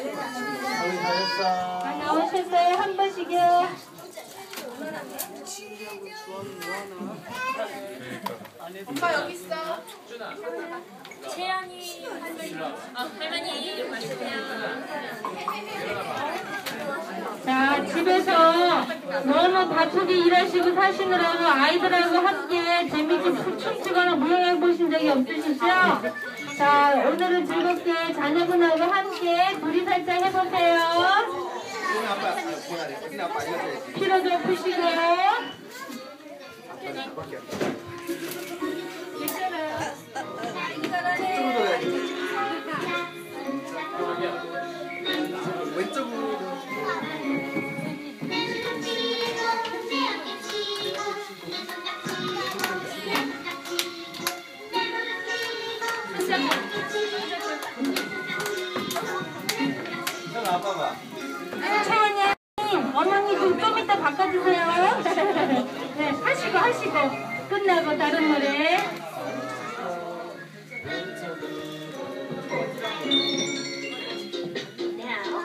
잘했어. 나오셨어요? 한 번씩요. 엄마 여기 있어. 채연이 할머니. 어, 할머니. 자, 집에서 너무 바쁘게 일하시고 사시느라고 아이들하고 함께 재밌게 춤추거나 무용해 보신 적이 없으시죠? 자, 오늘은 즐겁게 자녀분하고 함께 둘이 살짝 해보세요. 피로 좀 가야지. 왼쪽으로. 채원님, 어머니 좀, 좀 이따 바꿔주세요. 네, 하시고 하시고 끝나고 다른 노래. Now,